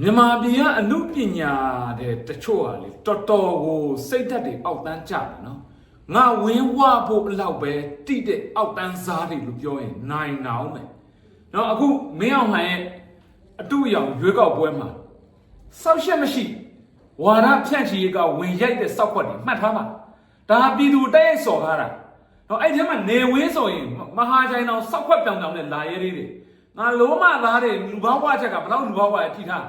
မြန်မာပြည်ကအမှုပညာတဲ့တချို့ဟာလေတော်တော်ကိုစိတ်ဓာတ်တွေအောက်တန်းကြတယ်နော်ငါဝင်းဝဖို့အလောက်ပဲတိတဲ့အောက်တန်းစားတွေလို့ပြောရင်နိုင်အောင်မယ်နော်အခုမင်းအောင်ဟန်ရဲ့အတူအယောင်ရွေးကောက်ပွဲမှာစောက်ရှက်မရှိဝါရဖြန့်ချီရေးကဝင်ရိုက်တဲ့စောက်ခွက်တွေမှတ်ထားပါဒါဟာပြည်သူတိုက်ရိုက်စော်ကားတာနော်အဲ့ဒီထဲမှာနေဝင်းဆိုရင်မဟာချိုင်တော်စောက်ခွက်ပြောင်ပြောင်နဲ့လာရဲလေးတွေငါလုံးမသားတွေလူပေါင်းဝချက်ကဘယ်တော့လူပေါင်းဝရထိထား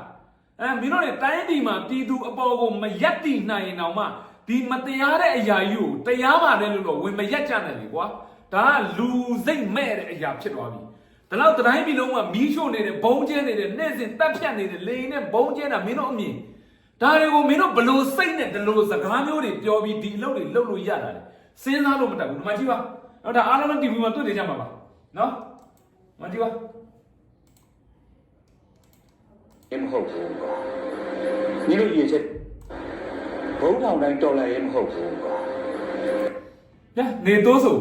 အဲမင်းတို့တွေတိုင်းပြည်မှာပြည်သူအပေါ်ကိုမရက်တည်နိုင်ရင်တော့မှဒီမတရားတဲ့အရာကြီးကိုတရားပါတယ်လို့တော့ဝင်မရက်ကြနဲ့လေကွာဒါကလူစိတ်မဲ့တဲ့အရာဖြစ်သွားပြီဒါတော့တိုင်းပြည်လုံးကမီးရှို့နေတယ်ဘုံကျဲနေတယ်နေ့စဉ်တက်ဖြတ်နေတယ်လေရင်နဲ့ဘုံကျဲတာမင်းတို့အမြင်ဒါတွေကိုမင်းတို့ဘလို့စိတ်နဲ့ဒီလိုစကားမျိုးတွေပြောပြီးဒီအလုပ်တွေလုပ်လို့ရတာလေစဉ်းစားလို့မတတ်ဘူးဒီမှာကြည့်ပါတော့ဒါအားလုံး TV မှာတွေ့နေကြမှာပါနော်မကြည့်ပါ ရင်မဟုတ်ဘူးကွာညီတို့ရည်ချက်ဘုံထောင်တိုင်းတော်လိုက်ရင်မဟုတ်ဘူးကွာညနေတိုးဆို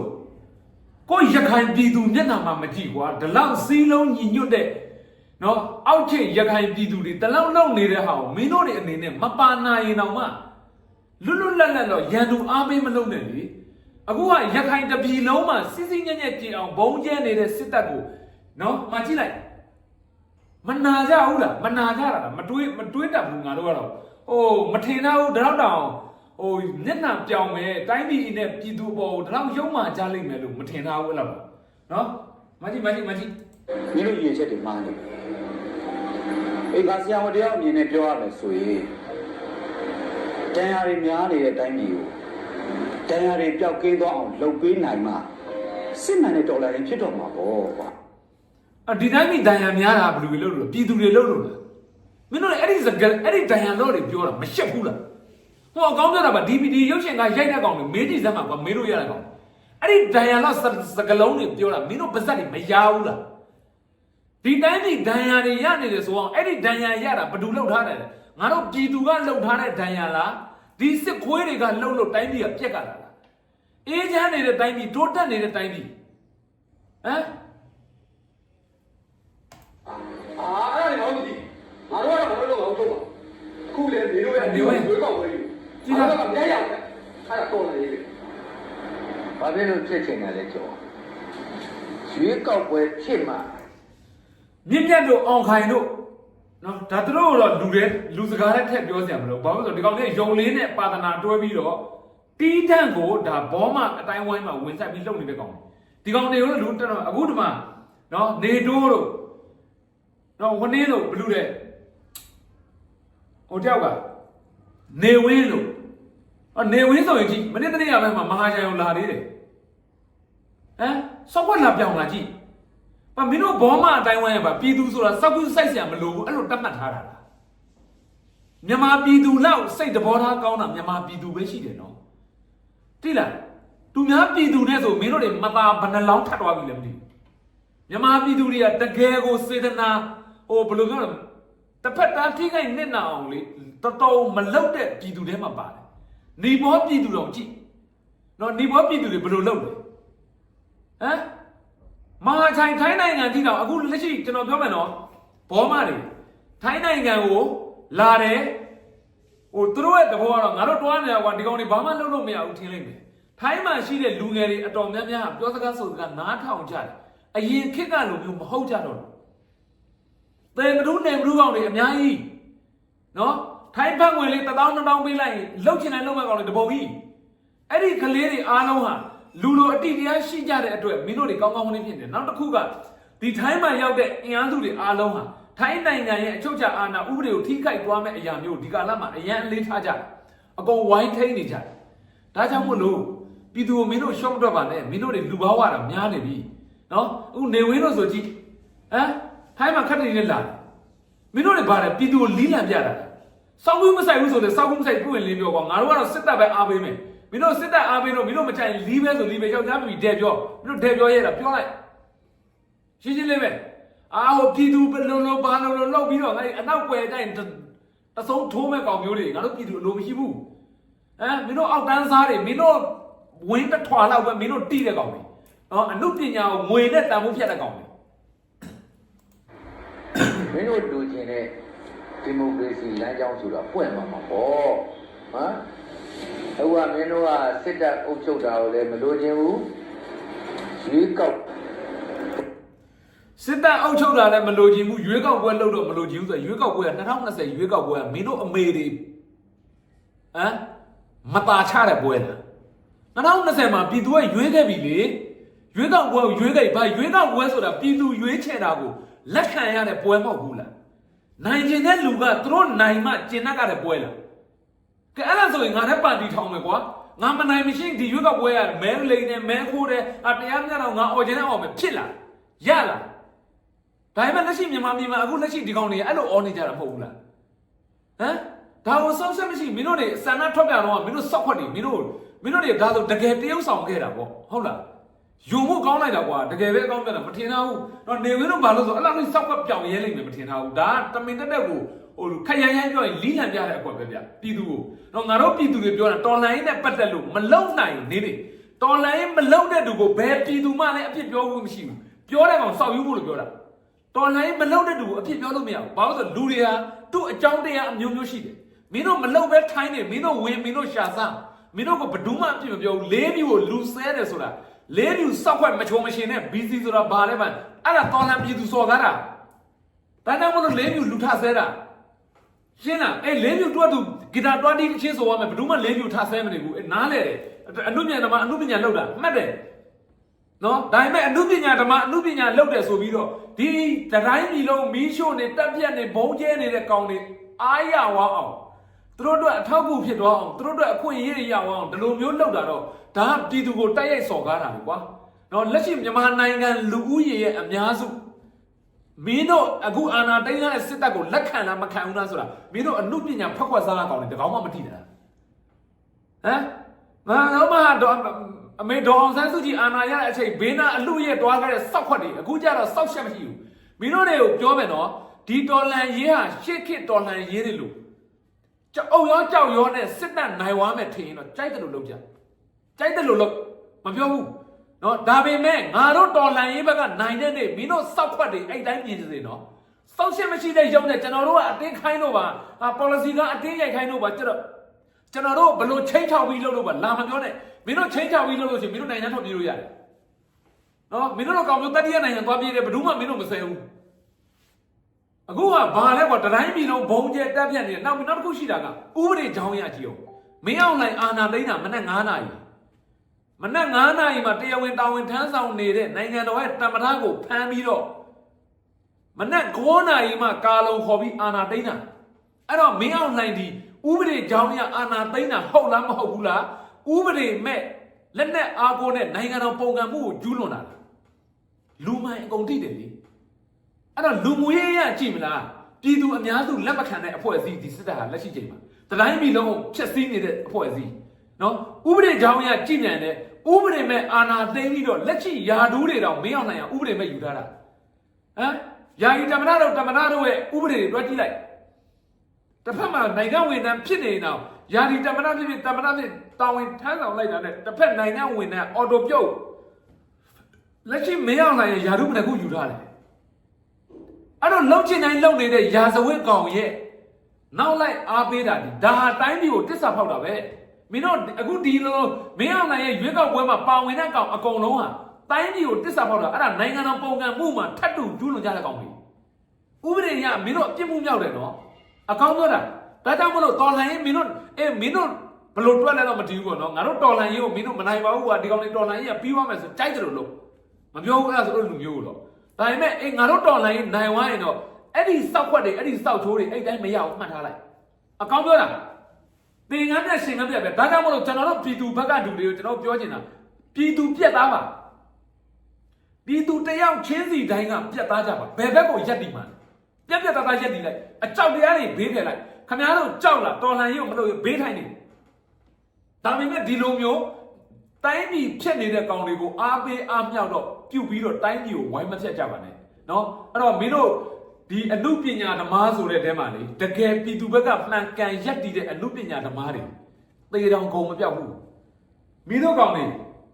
ကိုရခိုင်ပြည်သူမျက်နှာမှာမကြည့်ကွာဒီလောက်စီးလုံးညီညွတ်တဲ့နော်အောက်ထစ်ရခိုင်ပြည်သူတွေဒီလောက်လောက်နေတဲ့ဟာကိုမင်းတို့တွေအနေနဲ့မပါနိုင်ရင်တော့မှလွတ်လွတ်လပ်လပ်တော့ရန်သူအားပေးမလုပ်နဲ့လေအခုကရခိုင်တပြည်လုံးမှာစစ်စစ်ညက်ညက်ကြင်အောင်ဘုံကျဲနေတဲ့စစ်တပ်ကိုနော်မှကြည့်လိုက် မနာကြဘူးလားမနာကြတာလားမတွေးမတွေးတတ်ဘူးငါတို့ကတော့ဟိုမထင်တော့ဘူးဒီလောက်တောင်ဟိုမျက်နှာပြောင်းမယ်တိုင်းပြည်နဲ့ပြည်သူပေါ်ကိုဒီလောက်ရုံမှကြလိမ့်မယ်လို့မထင်ထားဘူးအဲ့လောက်နော်မကြီးမကြီးမကြီးညီတို့ရည်ချက်တွေမှားနေတယ်အေးကဆရာမတရားအမြင်နဲ့ပြောရမယ်ဆိုရင်တန်ရာတွေများနေတဲ့အတိုင်းပြည်ကိုတန်ရာတွေပျောက်ကင်းသွားအောင်လုပ်ပေးနိုင်မှစစ်မှန်တဲ့တော်လိုင်းဖြစ်တော့မှာပေါ့ကွာ အဒီတိုင်းပြည်ဒဏ်ရာများတာဘယ်လိုလုပ်လို့ပြည်သူတွေလုပ်လို့လားမင်းတို့လည်းအဲ့ဒီစကအဲ့ဒီဒဏ်ရာလို့တွေပြောတာမရှက်ဘူးလားဟိုအကောင်းပြတာပါ DVD ရုပ်ရှင်ကရိုက်တဲ့ကောင်တွေမေးကြည့်စမ်းပါကွာမေးလို့ရတဲ့ကောင်အဲ့ဒီဒဏ်ရာလို့စကလုံးတွေပြောတာမင်းတို့ပါဇက်တွေမရဘူးလားဒီတိုင်းပြည်ဒဏ်ရာတွေရနေတယ်ဆိုအောင်အဲ့ဒီဒဏ်ရာရတာဘယ်သူလုပ်ထားတယ်လဲငါတို့ပြည်သူကလုပ်ထားတဲ့ဒဏ်ရာလားဒီစစ်ခွေးတွေကလှုပ်လို့တိုင်းပြည်ကပြက်ကလာတာအေးချမ်းနေတဲ့တိုင်းပြည်တိုးတက်နေတဲ့တိုင်းပြည်ဟမ် အာအဲ့ဒါလည်းမဟုတ်ဘူးငါတို့ကတော့ဘာလို့လုပ်အောင်လုပ်ပါအခုလေနေတို့ရဲ့နေဝဲရွေးကောက်ဝဲကြည့်တာကမရရအောင်အဲ့ဒါတော့လည်းလေဘာဖြစ်လို့ဖြစ်ချင်တယ်လဲကြောရွေးကောက်ပွဲဖြစ်မှမြင့်မြတ်တို့အောင်ခိုင်တို့နော်ဒါသူတို့ကတော့လူတွေလူစကားနဲ့ထည့်ပြောစရာမလိုဘာလို့လဲဆိုတော့ဒီကောင်လေးယုံလေးနဲ့ပါဒနာတွဲပြီးတော့တီးတန့်ကိုဒါဘောမအတိုင်းဝိုင်းမှာဝင်ဆက်ပြီးလုပ်နေတဲ့ကောင်ဒီကောင်တွေကိုလူတက်တော့အခုဒီမှာနော်နေတိုးတို့ နော်ဝင်းင်းလို့ဘလူတဲ့ဟိုတယောက်ကနေဝင်းလို့အော်နေဝင်းဆိုရင်ကြည့်မနေ့တနေ့ကပဲမှာမဟာရန်ကိုလာသေးတယ်ဟမ်စောက်ွက်လာပြောင်းလာကြည့်ပါမင်းတို့ဘောမအတိုင်းဝိုင်းရပါပြည်သူဆိုတာစောက်ကူးစိုက်ဆရာမလိုဘူးအဲ့လိုတတ်မှတ်ထားတာလားမြန်မာပြည်သူလောက်စိတ်တဘောထားကောင်းတာမြန်မာပြည်သူပဲရှိတယ်နော်တိလားသူများပြည်သူနဲ့ဆိုမင်းတို့တွေမသာဘယ်နှလောင်းထပ်သွားပြီလဲမသိဘူးမြန်မာပြည်သူတွေကတကယ်ကိုစေတနာ ဟိုဘယ်လိုပြောလဲတစ်ဖက်သားထိခိုက်နစ်နာအောင်လေတော်တော်မလောက်တဲ့ပြည်သူတွေမှာပါတယ်။နေဘောပြည်သူတော်ကြည့်။နော်နေဘောပြည်သူတွေဘယ်လိုလုပ်လဲ။ဟမ်မဟာချိုင်ထိုင်းနိုင်ငံထိတော့အခုလက်ရှိကျွန်တော်ပြောမယ်နော်ဘောမတွေထိုင်းနိုင်ငံကိုလာတယ်ဟိုသူတို့ရဲ့သဘောကတော့ငါတို့တွားနေတာကွာဒီကောင်တွေဘာမှလုပ်လို့မရဘူးထင်လိုက်မယ်ထိုင်းမှာရှိတဲ့လူငယ်တွေအတော်များများပြောစကားဆိုစကားနားထောင်ကြတယ်အရင်ခေတ်ကလိုမျိုးမဟုတ်ကြတော့ဘူး တေမဒုနယ်မဒုကောင်တွေအများကြီးနော်ထိုင်းဘက်ငွေလေး1000 2000ပေးလိုက်ရင်လုတ်ချင်တယ်လုတ်မဲ့ကောင်တွေတပုံကြီးအဲ့ဒီကလေးတွေအားလုံးဟာလူလိုအတိတရားရှိကြတဲ့အတွက်မင်းတို့တွေကောင်းကောင်းမင်းဖြစ်တယ်နောက်တစ်ခုကဒီထိုင်းမှာရောက်တဲ့အင်အားစုတွေအားလုံးဟာထိုင်းနိုင်ငံရဲ့အချုပ်ချာအာဏာဥပဒေကိုထိခိုက်သွားမဲ့အရာမျိုးဒီကာလမှာအရန်အလေးထားကြတယ်အကုန်ဝိုင်းထိန်နေကြတယ်ဒါကြောင့်မို့လို့ပြည်သူကိုမင်းတို့ရှော့မတွက်ပါနဲ့မင်းတို့တွေလူဘာဝတာများနေပြီနော်အခုနေဝင်းတို့ဆိုကြည့်ဟမ် ထိုင်းမှာခက်တယ်နေလာတယ်မင်းတို့တွေပါတယ်ပြည်သူကိုလီးလံပြတာစောက်ဘူးမဆိုင်ဘူးဆိုလည်းစောက်ဘူးမဆိုင်ပြုတ်ရင်လင်းပြောကွာငါတို့ကတော့စစ်တပ်ပဲအားပေးမယ်မင်းတို့စစ်တပ်အားပေးလို့မင်းတို့မကြိုက်လီးပဲဆိုလီးပဲယောက်ျားပြည်ဒဲပြောမင်းတို့ဒဲပြောရဲတာပြောလိုက်ရှင်းရှင်းလေးပဲအာဟိုပြည်သူဘလုံးလုံးဘာလုံးလုံးလောက်ပြီးတော့ငါအနောက်ွယ်တိုင်းတဆုံးထိုးမဲ့ကောင်မျိုးတွေငါတို့ပြည်သူအလိုမရှိဘူးဟမ်မင်းတို့အောက်တန်းစားတွေမင်းတို့ဝင်းတထွာလောက်ပဲမင်းတို့တီးတဲ့ကောင်တွေနော်အနုပညာကိုငွေနဲ့တန်ဖိုးဖြတ်တဲ့ကောင်တွေမ င်းတို့လူချင်းတဲ့ဒီမိုကရေစီလမ်းကြောင်းဆိုတာပွင့်မှာမှာပေါ့ဟမ်အခုကမင်းတို့ကစစ်တပ်အုပ်ချုပ်တာကိုလည်းမလိုချင်ဘူးရွေးကောက်စစ်တပ်အုပ်ချုပ်တာလည်းမလိုချင်ဘူးရွေးကောက်ပွဲလုပ်တော့မလိုချင်ဘူးဆိုတော့ရွေးကောက်ပွဲက2020ရွေးကောက်ပွဲကမင်းတို့အမေတွေဟမ်မตาချတဲ့ပွဲလား2020မှာပြည်သူကရွေးခဲ့ပြီလေ ရွေးကောက်ပွဲကိုရွေးခဲ့ပြီဘာရွေးကောက်ပွဲဆိုတာပြည်သူရွေးချယ်တာကိုလက်ခံရတဲ့ပွဲမဟုတ်ဘူးလားနိုင်ကျင်တဲ့လူကသူတို့နိုင်မှကျင်တတ်ကြတဲ့ပွဲလားကဲအဲ့ဒါဆိုရင်ငါလည်းပါတီထောင်မယ်ကွာငါမနိုင်မရှိဒီရွေးကောက်ပွဲရမဲလိန်နဲ့မဲခိုးတယ်အတရားမျှတော့ငါအော်ချင်တဲ့အော်မယ်ဖြစ်လားရလားဒါပေမဲ့လက်ရှိမြန်မာပြည်မှာအခုလက်ရှိဒီကောင်တွေအဲ့လိုအောနေကြတာမဟုတ်ဘူးလားဟမ်ဒါကိုဆုံးဆက်မရှိမင်းတို့တွေစန္ဒထွက်ပြတော့မင်းတို့စောက်ခွက်တွေမင်းတို့မင်းတို့တွေဒါဆိုတကယ်တရုပ်ဆောင်ခဲ့တာပေါ့ဟုတ်လား ယုံဖို့ကောင်းလိုက်တာကွာတကယ်ပဲအကောင်းပြတာမထင်ထားဘူးတော့နေဝင်းတို့ဘာလို့ဆိုအဲ့လိုမျိုးစောက်ခွက်ပြောင်းရဲလိမ့်မယ်မထင်ထားဘူးဒါကတမင်တက်တက်ကိုဟိုခက်ရရမ်းပြောရင်လီးလံပြတဲ့အကွက်ပဲဗျပြည်သူကိုတော့ငါတို့ပြည်သူတွေပြောတာတော်လိုင်းနဲ့ပတ်သက်လို့မလုံနိုင်နေနေတော်လိုင်းမလုံတဲ့သူကိုဘယ်ပြည်သူမှလည်းအပြစ်ပြောဖို့မရှိဘူးပြောတဲ့ကောင်စောက်ယူဖို့လို့ပြောတာတော်လိုင်းမလုံတဲ့သူကိုအဖြစ်ပြောလို့မရဘူး။ဘာလို့လဲဆိုလူတွေဟာသူ့အကြောင်းတရားအမျိုးမျိုးရှိတယ်။မင်းတို့မလုံပဲထိုင်းနေမင်းတို့ဝင်မင်းတို့ရှာစားမင်းတို့ကဘယ်သူမှအဖြစ်မပြောဘူး။လေးမျိုးကိုလူဆဲတယ်ဆိုတာ လေးမျိုးစောက်ခွက်မချုံမရှင်နဲ့ BC ဆိုတာဘာလဲမှအဲ့ဒါတော်လန်ပြည်သူစော်ကားတာ။ဒါကြောင့်မလို့လေးမျိုးလူထဆဲတာရှင်းလားအဲ့လေးမျိုးတွတ်သူဂီတာတွားတီးချင်းဆိုရမယ်ဘယ်သူမှလေးမျိုးထဆဲမနေဘူးအဲ့နားလေတယ်အနုပညာဓမ္မအနုပညာလောက်တာမှတ်တယ်နော်ဒါပေမဲ့အမှုပညာဓမ္မအမှုပညာလောက်တယ်ဆိုပြီးတော့ဒီတိုင်းပြည်လုံးမီးရှို့နေတက်ပြက်နေဘုံကျဲနေတဲ့ကောင်တွေအားရဝအောင် သူတို့အတွက်အထောက်အကူဖြစ်သွားအောင်သူတို့အတွက်အခွင့်အရေးတွေရအောင်ဒီလိုမျိုးလောက်တာတော့ဒါကပြည်သူကိုတိုက်ရိုက်စော်ကားတာလေကွာနော်လက်ရှိမြန်မာနိုင်ငံလူဦးရေရဲ့အများစုမင်းတို့အခုအာဏာသိမ်းရတဲ့စစ်တပ်ကိုလက်ခံလားမခံဘူးလားဆိုတာမင်းတို့အမှုပညာဖက်ခွက်စားတာကောင်တွေတကောင်မှမသိတာဟမ်ငါတော့မှတော့အမေဒေါအောင်ဆန်းစုကြည်အာဏာရတဲ့အချိန်ဘေးနာအလူရဲ့တွားခဲ့တဲ့စောက်ခွက်တွေအခုကျတော့စောက်ချက်မရှိဘူးမင်းတို့တွေကိုပြောမယ်နော်ဒီတော်လန်ရေးဟာရှစ်ခေတ်တော်လန်ရေးတွေလို့ကြောက် အုပ်ရောကြောက်ရောနဲ့စစ်တပ်နိုင်ဝါမယ်ထင်ရင်တော့ကြိုက်တယ်လို့လုပ်ကြကြိုက်တယ်လို့လုပ်မပြောဘူးနော်ဒါပေမဲ့ငါတို့တော်လန်ရေးဘက်ကနိုင်တဲ့နေ့မင်းတို့စောက်ခွက်တွေအဲ့တိုင်းမြင်စေနော်စောက်ချက်မရှိတဲ့ရုံနဲ့ကျွန်တော်တို့ကအတင်းခိုင်းတော့ပါအာ policy ကအတင်းရိုက်ခိုင်းတော့ပါကျတော့ကျွန်တော်တို့ဘလို့ချင်းချောက်ပြီးလုပ်လို့ပါလာမပြောနဲ့မင်းတို့ချင်းချောက်ပြီးလုပ်လို့ရှိရင်မင်းတို့နိုင်ငံထွက်ပြေးလို့ရတယ်နော်မင်းတို့ကောင်မျိုးတတိယနိုင်ငံသွားပြေးတယ်ဘယ်သူမှမင်းတို့မဆဲဘူး အခုကဘာလဲကွာတတိုင်းပြည်လုံးဘုံကျဲတက်ပြတ်နေတယ်နောက်နောက်တစ်ခုရှိတာကဥပဒေကြောင်းရကြည့်အောင်မင်းအောင်လိုက်အာနာသိန်းတာမနေ့9နာရီမနေ့9နာရီမှာတရားဝင်တာဝန်ထမ်းဆောင်နေတဲ့နိုင်ငံတော်ရဲ့တမထကိုဖမ်းပြီးတော့မနေ့9နာရီမှာကာလုံခေါ်ပြီးအာနာသိန်းတာအဲ့တော့မင်းအောင်လိုက်ဒီဥပဒေကြောင်းရအာနာသိန်းတာဟုတ်လားမဟုတ်ဘူးလားဥပဒေမဲ့လက်နဲ့အားကိုနဲ့နိုင်ငံတော်ပုံကံမှုကိုကျူးလွန်တာလားလူမိုင်အကုန်ထိတယ်လေ အဲ့တော့လူမှုရေးရကြည့်မလားပြည်သူအများစုလက်မခံတဲ့အဖွဲ့အစည်းဒီစစ်တပ်ဟာလက်ရှိချိန်မှာတတိုင်းပြည်လုံးကိုဖျက်ဆီးနေတဲ့အဖွဲ့အစည်းနော်ဥပဒေကြောင်းရကြည့်မြန်တဲ့ဥပဒေမဲ့အာဏာသိမ်းပြီးတော့လက်ရှိယာဒူးတွေတော့မင်းအောင်နိုင်အောင်ဥပဒေမဲ့ယူထားတာဟမ်ယာယီတမနာတို့တမနာတို့ရဲ့ဥပဒေတွေတွက်ကြည့်လိုက်တစ်ဖက်မှာနိုင်ငံဝန်ထမ်းဖြစ်နေတော့ယာယီတမနာဖြစ်ဖြစ်တမနာဖြစ်တာဝန်ထမ်းဆောင်လိုက်တာနဲ့တစ်ဖက်နိုင်ငံဝန်ထမ်းအော်တိုပြုတ်လက်ရှိမင်းအောင်နိုင်ရဲ့ယာဒူးမတစ်ခုယူထားတယ် အဲ့တော့လှုပ်ချင်တိုင်းလှုပ်နေတဲ့ရာဇဝတ်ကောင်ရဲ့နောက်လိုက်အားပေးတာဒီဒါဟာတိုင်းပြည်ကိုတစ္ဆာဖောက်တာပဲမင်းတို့အခုဒီလိုမင်းအောင်နိုင်ရဲ့ရွေးကောက်ပွဲမှာပါဝင်တဲ့ကောင်အကုန်လုံးဟာတိုင်းပြည်ကိုတစ္ဆာဖောက်တာအဲ့ဒါနိုင်ငံတော်ပုံကံမှုမှာထပ်တူကျူးလွန်ကြတဲ့ကောင်တွေဥပဒေရမင်းတို့အပြစ်မှုမြောက်တယ်နော်အကောင်းပြောတာဒါကြောင့်မလို့တော်လှန်ရေးမင်းတို့အေးမင်းတို့ဘလို့တွက်လဲတော့မတည်ဘူးပေါ့နော်ငါတို့တော်လှန်ရေးကိုမင်းတို့မနိုင်ပါဘူးကွာဒီကောင်တွေတော်လှန်ရေးကပြီးသွားမယ်ဆိုကြိုက်တယ်လို့လို့မပြောဘူးအဲ့ဒါဆိုအဲ့လိုလူမျိုးကိုတော့ ဒါပေမဲ့အေးငါတို့တော်လိုင်းနိုင်ဝိုင်းရင်တော့အဲ့ဒီစောက်ခွက်တွေအဲ့ဒီစောက်ချိုးတွေအဲ့တိုင်းမရအောင်မှတ်ထားလိုက်အကောင်းပြောတာသင်္ကန်းနဲ့ရှင်ကန်းပြက်ပဲဒါကြောင့်မလို့ကျွန်တော်တို့ပြည်သူဘက်ကလူတွေကိုကျွန်တော်ပြောချင်တာပြည်သူပြက်သားပါပြည်သူတယောက်ချင်းစီတိုင်းကပြက်သားကြပါဘယ်ဘက်ကိုရက်တည်မှာပြက်ပြက်သားသားရက်တည်လိုက်အကြောက်တရားတွေဘေးထည့်လိုက်ခမများတို့ကြောက်လာတော်လှန်ရေးကိုမလို့ဘေးထိုင်နေဒါပေမဲ့ဒီလိုမျိုးတိုင်းပြည်ဖြစ်နေတဲ့ကောင်တွေကိုအားပေးအားမြောက်တော့ ပြုတ်ပြီးတော့တိုင်းပြည်ကိုဝိုင်းမဖြတ်ကြပါနဲ့เนาะအဲ့တော့မင်းတို့ဒီအမှုပညာဓမ္မဆိုတဲ့တဲမှာလေတကယ်ပြည်သူဘက်ကမှန်ကန်ရက်တည်တဲ့အမှုပညာဓမ္မတွေသေတောင်ကုန်မပြောက်ဘူးမင်းတို့ကောင်တွေ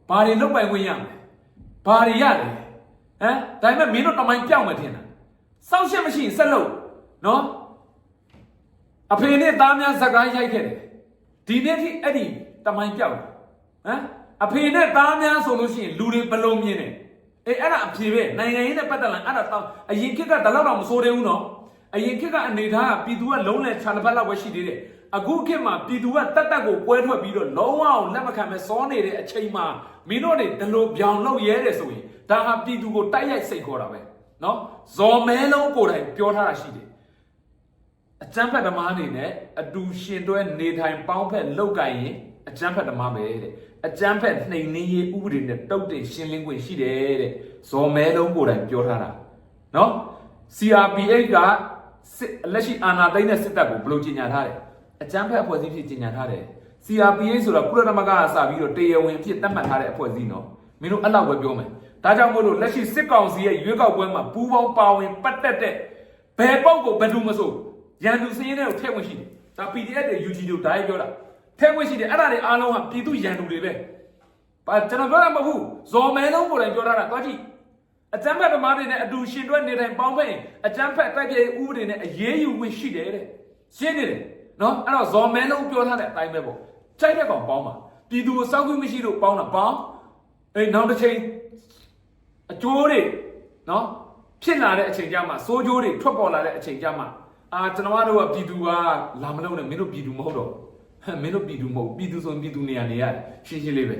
ဘာတွေလုပ်ပိုင်ခွင့်ရမလဲဘာတွေရလဲဟမ်ဒါပေမဲ့မင်းတို့တမိုင်းပြောက်မှထင်တာစောင့်ရှက်မရှိရင်ဆက်လုပ်เนาะ အဖေနဲ့သားများဇက်ကိုင်းရိုက်ခဲ့တယ်ဒီနေ့ထိအဲ့ဒီတမိုင်းပြောက်တယ်ဟမ်အဖေနဲ့သားများဆိုလို့ရှိရင်လူတွေဘယ်လိုမြင်တယ် အေးအဲ့ဒါအဖေပဲနိုင်ငံရေးနဲ့ပတ်သက်လာအဲ့ဒါတော့အရင်ခေတ်ကဒါတော့မဆိုးသေးဘူးနော်အရင်ခေတ်ကအနေထားကပြည်သူကလုံးနဲ့ခြံတစ်ဖက်လောက်ပဲရှိသေးတယ်အခုခေတ်မှာပြည်သူကတက်တက်ကိုကွဲထွက်ပြီးတော့လုံးဝအောင်လက်မခံမဲ့စောနေတဲ့အချိန်မှာမင်းတို့တွေဒီလိုပြောင်လောက်ရဲတယ်ဆိုရင်ဒါဟာပြည်သူကိုတိုက်ရိုက်စိတ်ခေါ်တာပဲနော်ဇော်မဲလုံးကိုယ်တိုင်ပြောထားတာရှိတယ်အကျန်းဖက်ဓမ္မအနေနဲ့အတူရှင်တွဲနေထိုင်ပေါင်းဖက်လောက်ကင်ရင် အကျန်းဖက်ဓမ္မပဲတဲ့အကျန်းဖက်နှိမ်နှင်းရေးဥပဒေနဲ့တုတ်တင်ရှင်းလင်းခွင့်ရှိတယ်တဲ့ဇော်မဲလုံးကိုယ်တိုင်ပြောထားတာနော် CRPH ကစစ်လက်ရှိအာဏာသိမ်းတဲ့စစ်တပ်ကိုဘယ်လိုကြီးညာထားတယ်အကျန်းဖက်အဖွဲ့အစည်းဖြစ်ကြီးညာထားတယ် CRPH ဆိုတော့ကုလသမဂ္ဂကစပြီးတော့တရားဝင်ဖြစ်သတ်မှတ်ထားတဲ့အဖွဲ့အစည်းနော်မင်းတို့အဲ့လောက်ပဲပြောမယ်ဒါကြောင့်မို့လို့လက်ရှိစစ်ကောင်စီရဲ့ရွေးကောက်ပွဲမှာပူးပေါင်းပါဝင်ပတ်သက်တဲ့ဘယ်ပုတ်ကိုဘယ်သူမဆိုရန်သူစည်းရင်းတွေကိုထည့်ဝင်ရှိတယ်ဒါ PDF တွေ UG တို့ဓာတ်ရိုက်ပြောတာ ထည့်ဝင်ရှိတယ်အဲ့ဒါတွေအားလုံးကပြည်သူရန်သူတွေပဲဘာကျွန်တော်ပြောတာမဟုတ်ဘူးဇော်မဲလုံးကိုယ်တိုင်ပြောထားတာသွားကြည့်အကျန်းဖက်ဓမ္မတွေနဲ့အတူရှင်တွဲနေတိုင်းပေါင်းဖက်ရင်အကျန်းဖက်တိုက်ပြည့်ဥပဒေနဲ့အရေးယူဝင်ရှိတယ်တဲ့ရှင်းနေတယ်နော်အဲ့တော့ဇော်မဲလုံးပြောထားတဲ့အတိုင်းပဲပေါ့ကြိုက်တဲ့ကောင်ပေါင်းပါပြည်သူကိုစောက်ခွင့်မရှိလို့ပေါင်းတာပေါင်းအေးနောက်တစ်ချိန်အကျိုးတွေနော်ဖြစ်လာတဲ့အချိန်ကြမှာစိုးကျိုးတွေထွက်ပေါ်လာတဲ့အချိန်ကြမှာအာကျွန်တော်တို့ကပြည်သူကလာမလို့နဲ့မင်းတို့ပြည်သူမဟုတ်တော့ဟ မ်မင်းတို့ပြည်သူမဟုတ်ပြည်သူဆိုရင်ပြည်သူနေရာနေရတယ်ရှင်းရှင်းလေးပဲ